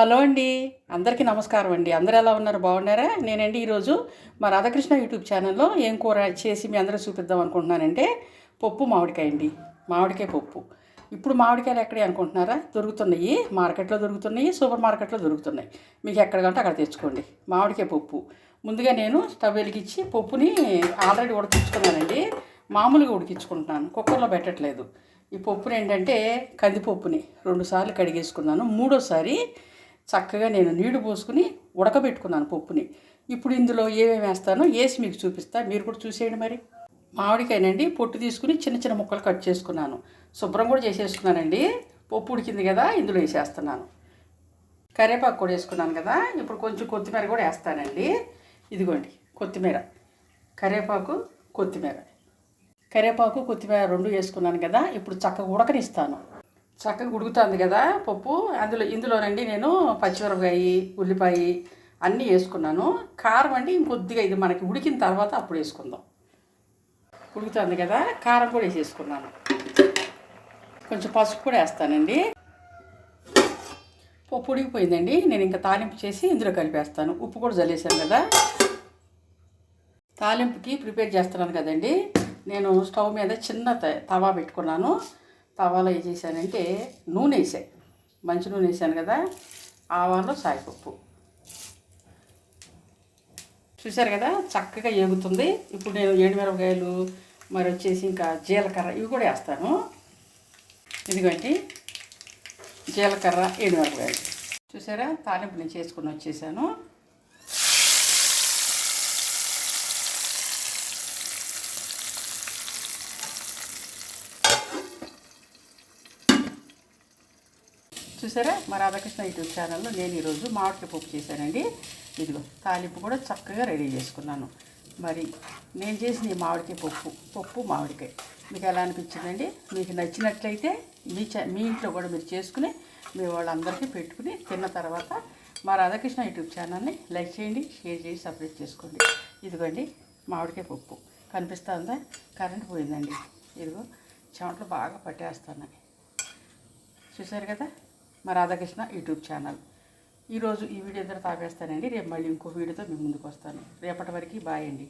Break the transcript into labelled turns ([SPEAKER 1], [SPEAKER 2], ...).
[SPEAKER 1] Hello అండి. అందరికీ నమస్కారం అండి. అందరు ఎలా ఉన్నారు? బాగున్నారా? నేనండి ఈరోజు మా రాధాకృష్ణ యూట్యూబ్ ఛానల్లో ఏం కూర చేసి మీ అందరూ చూపిద్దాం అనుకుంటున్నానంటే పప్పు మామిడికాయ అండి. మామిడికాయ పప్పు. ఇప్పుడు మామిడికాయలు ఎక్కడే అనుకుంటున్నారా? దొరుకుతున్నాయి. మార్కెట్లో దొరుకుతున్నాయి. సూపర్ మార్కెట్లో దొరుకుతున్నాయి. మీకు ఎక్కడ కంటే అక్కడ తెచ్చుకోండి. మామిడికాయ పప్పు. ముందుగా నేను స్టవ్ వెలిగించి పప్పుని ఆల్రెడీ ఉడికించుకున్నానండి. మామూలుగా ఉడికించుకుంటున్నాను. కుక్కర్లో పెట్టట్లేదు. ఈ పప్పుని ఏంటంటే కందిపప్పుని రెండుసార్లు కడిగేసుకున్నాను. మూడోసారి చక్కగా నేను నీళ్ళు పోసుకుని ఉడకబెట్టుకున్నాను పప్పుని. ఇప్పుడు ఇందులో ఏమేమి వేస్తానో వేసి మీకు చూపిస్తా. మీరు కూడా చూసేయండి మరి. మామిడికాయనండి పొట్టు తీసుకుని చిన్న చిన్న ముక్కలు కట్ చేసుకున్నాను. శుభ్రం కూడా చేసేసుకున్నానండి. పప్పు ఉడికింది కదా ఇందులో వేసేస్తున్నాను. కరివేపాకు కూడా వేసుకున్నాను కదా ఇప్పుడు కొంచెం కొత్తిమీర కూడా వేస్తానండి. ఇదిగోండి కొత్తిమీర. కరివేపాకు కొత్తిమీర. కరివేపాకు కొత్తిమీర రెండు వేసుకున్నాను కదా ఇప్పుడు చక్కగా ఉడకనిస్తాను. చక్కగా ఉడుకుతుంది కదా పప్పు. అందులో ఇందులోనండి నేను పచ్చిమిరపకాయ ఉల్లిపాయ అన్నీ వేసుకున్నాను. కారం అండి ఇంకొద్దిగా ఇది మనకి ఉడికిన తర్వాత అప్పుడు వేసుకుందాం. ఉడుకుతుంది కదా కారం కూడా వేసేసుకున్నాను. కొంచెం పసుపు కూడా వేస్తానండి. పప్పు ఉడికిపోయిందండి. నేను ఇంకా తాలింపు చేసి ఇందులో కలిపేస్తాను. ఉప్పు కూడా జల్లేసాను కదా. తాలింపుకి ప్రిపేర్ చేస్తున్నాను కదండి. నేను స్టవ్ మీద చిన్న త- తవా పెట్టుకున్నాను. తవాలో ఏం చేశానంటే నూనె వేసాను మంచి నూనె వేసాను కదా ఆవాలో సాయిపప్పు. చూశారు కదా చక్కగా ఏగుతుంది. ఇప్పుడు నేను ఏడుమిరపకాయలు మరి వచ్చేసి ఇంకా జీలకర్ర ఇవి కూడా వేస్తాను. ఇదిగోండి జీలకర్ర ఏడుమిరపకాయలు చూసారా తాలింపు నేను చేసుకుని వచ్చేసాను. చూసారా? మా రాధాకృష్ణ యూట్యూబ్ ఛానల్లో నేను ఈరోజు మామిడికాయ పప్పు చేశానండి. ఇదిగో తాలింపు కూడా చక్కగా రెడీ చేసుకున్నాను. మరి నేను చేసిన ఈ మామిడికాయ పప్పు పప్పు మామిడికాయ. మీకు ఎలా అనిపించిందండి? మీకు నచ్చినట్లయితే మీ చ మీ ఇంట్లో కూడా మీరు చేసుకుని మీ వాళ్ళందరికీ పెట్టుకుని తిన్న తర్వాత మా రాధాకృష్ణ యూట్యూబ్ ఛానల్ని లైక్ చేయండి షేర్ చేసి సపరేట్ చేసుకోండి. ఇదిగోండి మామిడికాయ పప్పు. కనిపిస్తుందా? కరెంట్ పోయిందండి. ఇదిగో చెమటలు బాగా పట్టేస్తున్నాయి. చూశారు కదా? మా రాధాకృష్ణ యూట్యూబ్ ఛానల్. ఈరోజు ఈ వీడియో ఇద్దరు తాపేస్తానండి రేపు మళ్ళీ ఇంకో వీడియోతో మీ ముందుకు వస్తాను. రేపటి వరకు బాయ్ అండి.